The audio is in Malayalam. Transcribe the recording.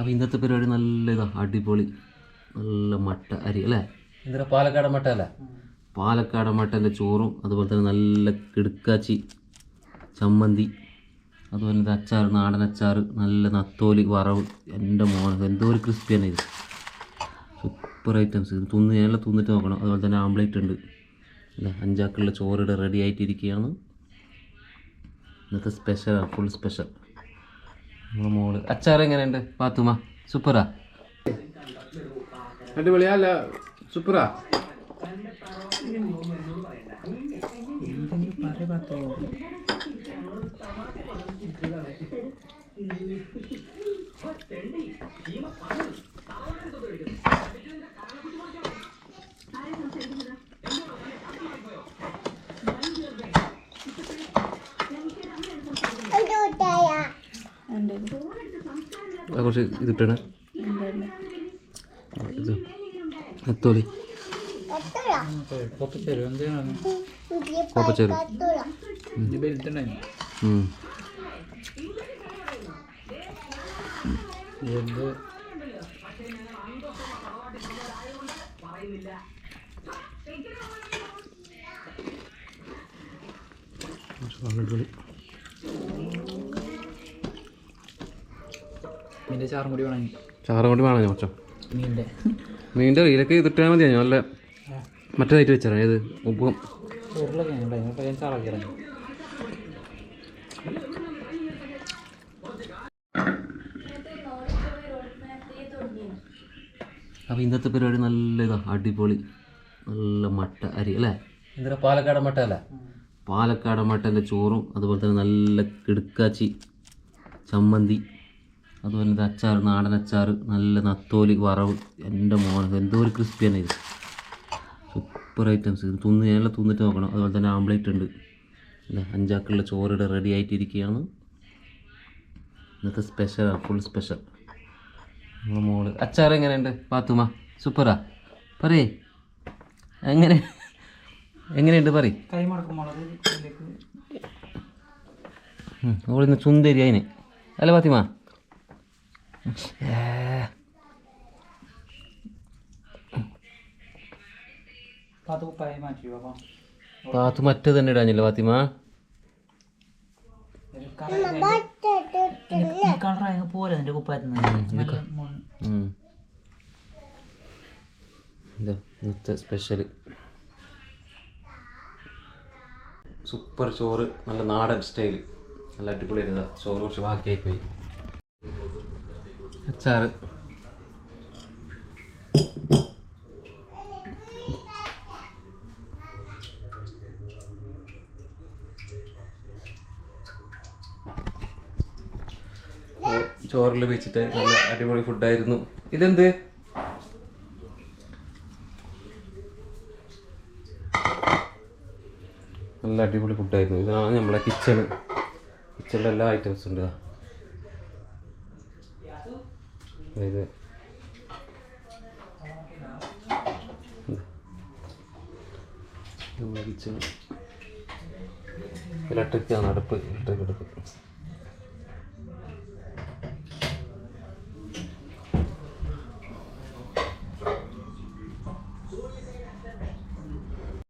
അപ്പോൾ ഇന്നത്തെ പരിപാടി നല്ല ഇതാ അടിപൊളി. നല്ല മട്ട അരി അല്ലേ? എന്തിനാ പാലക്കാട് മട്ട അല്ലേ? പാലക്കാട് മട്ടന്റെ ചോറും അതുപോലെ തന്നെ നല്ല കിടുക്കാച്ചി ചമ്മന്തി അതുപോലെ തന്നെ അച്ചാർ നാടൻ അച്ചാർ നല്ല നത്തോലി വറവ്. എന്റെ മോൻ എന്തോ ഒരു ക്രിസ്പിയാണ് ഇത്. സൂപ്പർ ഐറ്റംസ് ഇത് തിന്ന് ഞാനെല്ലാം തിന്നിട്ട് നോക്കണം. അതുപോലെ തന്നെ ആംപ്ലേറ്റ് ഉണ്ട്. അല്ലേ? അഞ്ചാക്കളുടെ ചോറിടെ റെഡി ആയിട്ടിരിക്കുകയാണ്. ഇന്നത്തെ സ്പെഷ്യലാണ് ഫുൾ സ്പെഷ്യൽ നമ്മളെ മോൾ. അച്ചാർ എങ്ങനെയുണ്ട്? പാത്തുമ സൂപ്പറാ. അടിപൊളിയാ അല്ല സൂപ്പറാ. ആ, കുറച്ച് ഇതിട്ടാണ് ഇത് കോപ്പച്ചേരി. എന്ത്? അടിപൊളി മീന്റെ ചാറും കൂടി വേണം ചാറ് കൊണ്ട് വേണം കുറച്ചോ മീന്റെ മീന്റെ കയ്യിലൊക്കെ ഇതിട്ടാൽ മതിയാ നല്ല മറ്റേതായിട്ട് വെച്ചാൽ ഏത്? ഉപ്പും. അപ്പോൾ ഞാൻ ഇന്നത്തെ പരിപാടി നല്ല ഇതാ അടിപൊളി. നല്ല മട്ട അരി അല്ലേ? എന്തിനാ പാലക്കാട് മട്ട അല്ലേ? പാലക്കാട് മട്ടന്റെ ചോറും അതുപോലെ തന്നെ നല്ല കിടുക്കാച്ചി ചമ്മന്തി. അതുപോലെ തന്നെ അച്ചാർ നാടൻ അച്ചാർ നല്ല നത്തോലി വറവ്. എന്റെ മോനെ എന്തോ ഒരു ക്രിസ്പിയാണ് ഇത്. സൂപ്പർ ഐറ്റംസ് ഇത് തിന്ന് ഞാനെല്ലാം തിന്നിട്ട് നോക്കണം. അതുപോലെ തന്നെ ആംപ്ലേറ്റ് ഉണ്ട്. അല്ലേ? അഞ്ചാക്കുള്ള ചോറിടെ റെഡി ആയിട്ടിരിക്കുകയാണ്. ഇന്നത്തെ സ്പെഷ്യലാണ് ഫുൾ സ്പെഷ്യൽ നമ്മളെ മോൾ. അച്ചാർ എങ്ങനെയുണ്ട്? പാത്തുമ സൂപ്പറാ പറയേ. എങ്ങനെ? എങ്ങനെയുണ്ട് പറ കൈ മടക്കും മുളക് ഇതിലേക്ക്. ഓളിന്ന് ചുന്തരി അതിന് അല്ല പാത്തിമ പാത്ത് മാറ്റി തന്നെ ഇടാഞ്ഞില്ല പാത്തിമ കളറായ പോലെ എന്റെ കുപ്പായത്തിന് ഇന്നത്തെ സ്പെഷ്യൽ സൂപ്പർ ചോറ് നല്ല നാടൻ സ്റ്റൈൽ നല്ല അടിപൊളിയായിരുന്നു ചോറ് കുറച്ച് ബാക്കിയായി പോയി അച്ചാറ്. ചോറിൽ വെച്ചിട്ട് നല്ല അടിപൊളി ഫുഡായിരുന്നു. ഇതെന്ത്? നല്ല അടിപൊളി ഫുഡായിരുന്നു. ഇതാണ് നമ്മളെ കിച്ചണ്. ഐറ്റംസ് എല്ലാ ഐറ്റംസും ഉണ്ട് ഇത്. ഇലക്ട്രിക്കാണ് അടുപ്പ് ഇലക്ട്രിക് അടുപ്പ്.